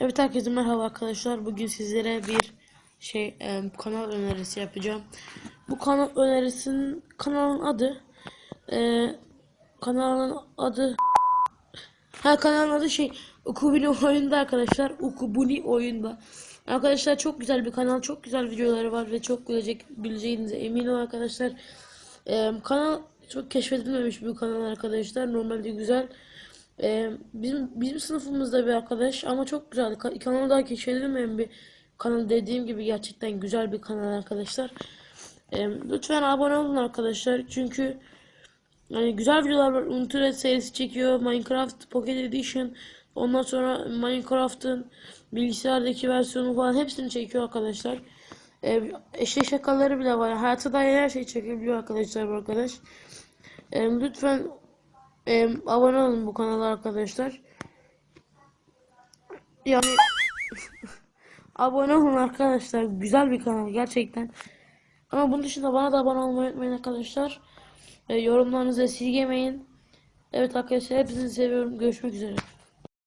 Evet herkese merhaba arkadaşlar. Bugün sizlere bir şey e, kanal önerisi yapacağım. Bu kanal önerisinin kanalın adı e, kanalın adı ha kanalın adı şey Ukubuni oyunda arkadaşlar. Ukubuni oyunda. Arkadaşlar çok güzel bir kanal. Çok güzel videoları var ve çok gülecek bileceğinize eminim arkadaşlar. E, kanal çok keşfedilmemiş bir kanal arkadaşlar. Normalde güzel. Ee, bizim bizim sınıfımızda bir arkadaş ama çok güzel. Ka- Kanalı daha keşfedilmeyen bir kanal dediğim gibi gerçekten güzel bir kanal arkadaşlar. Ee, lütfen abone olun arkadaşlar. Çünkü yani güzel videolar var. Untured serisi çekiyor. Minecraft Pocket Edition. Ondan sonra Minecraft'ın bilgisayardaki versiyonu falan hepsini çekiyor arkadaşlar. Ee, eşek şakaları bile var. Hayata dair her şey çekebiliyor arkadaşlar bu arkadaş. Ee, lütfen ee, abone olun bu kanala arkadaşlar. Yani abone olun arkadaşlar. Güzel bir kanal gerçekten. Ama bunun dışında bana da abone olmayı unutmayın arkadaşlar. Ee, yorumlarınızı esirgemeyin. Evet arkadaşlar hepinizi seviyorum. Görüşmek üzere.